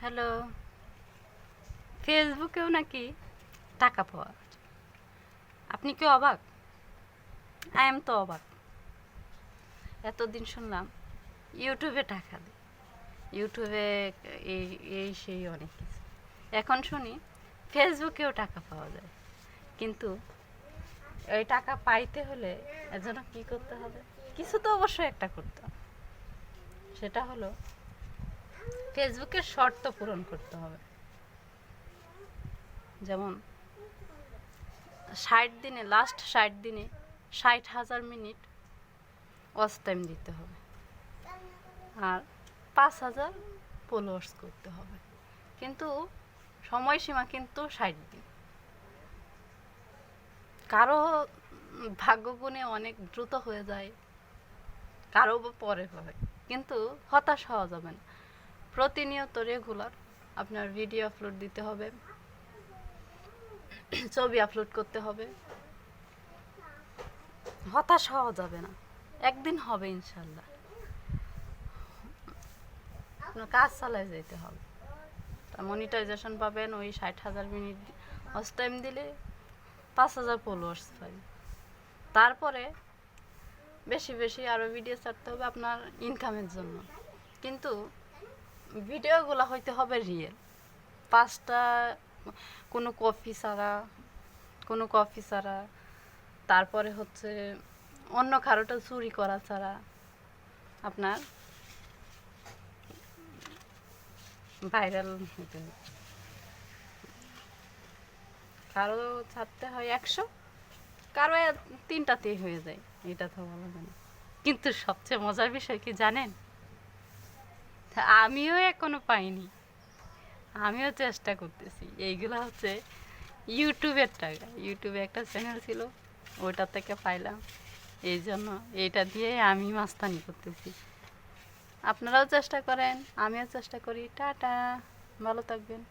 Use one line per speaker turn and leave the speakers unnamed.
Hello ফেসবুকেও নাকি টাকা পাওয়া আপনি কি অবাক? আই এম তো অবাক। এতদিন শুনলাম ইউটিউবে টাকা দেয় ইউটিউবে এই এই সেই অনেক কিছু। এখন শুনি ফেসবুকেও টাকা পাওয়া যায়। কিন্তু এই টাকা পাইতে হলে এর জন্য কী করতে হবে? কিছু তো অবশ্যই একটা করতে হবে। সেটা হলো ফেসবুকের শর্ত পূরণ করতে হবে। যেমন, ষাট দিনে লাস্ট ষাট দিনে ষাট হাজার মিনিট ওয়াচ টাইম দিতে হবে। আর পাঁচ হাজার ফলোয়ার্স করতে হবে। কিন্তু সময়সীমা কিন্তু ষাট দিন। কারও ভাগ্যগুণে অনেক দ্রুত হয়ে যায়, কারও পরে হয়। কিন্তু হতাশ হওয়া যাবে না। প্রতিনিয়ত রেগুলার আপনার ভিডিও আপলোড দিতে হবে, ছবি আপলোড করতে হবে। হতাশ হওয়া যাবে না, একদিন হবে ইনশাল্লাহ। আপনার কাজ চালায় যেতে হবে। মনিটাইজেশন পাবেন ওই ষাট হাজার মিনিট ওয়াচ টাইম দিলে পাঁচ হাজার ফলোয়ার্স পাই। তারপরে বেশি বেশি আরও ভিডিও ছাড়তে হবে আপনার ইনকামের জন্য। কিন্তু ভিডিওগুলো হইতে হবে রিয়েল পাঁচটা কোনো কফি ছাড়া, কোনো কফি ছাড়া, তারপরে হচ্ছে অন্য কারোটা চুরি করা ছাড়া আপনার ভাইরাল হতে কারও ছাড়তে হয় একশো, কারও তিনটাতেই হয়ে যায়, এটা তো বলা যায় কিন্তু সবচেয়ে মজার বিষয় কি জানেন? তা আমিও এখনও পাইনি। আমিও চেষ্টা করতেছি। এইগুলো হচ্ছে ইউটিউবের টাকা। ইউটিউবে একটা চ্যানেল ছিল, ওটা থেকে পাইলাম। এই জন্য এটা দিয়ে আমি মাস্তানি করতেছি। আপনারাও চেষ্টা করেন, আমিও চেষ্টা করি। টাটা, ভালো থাকবেন।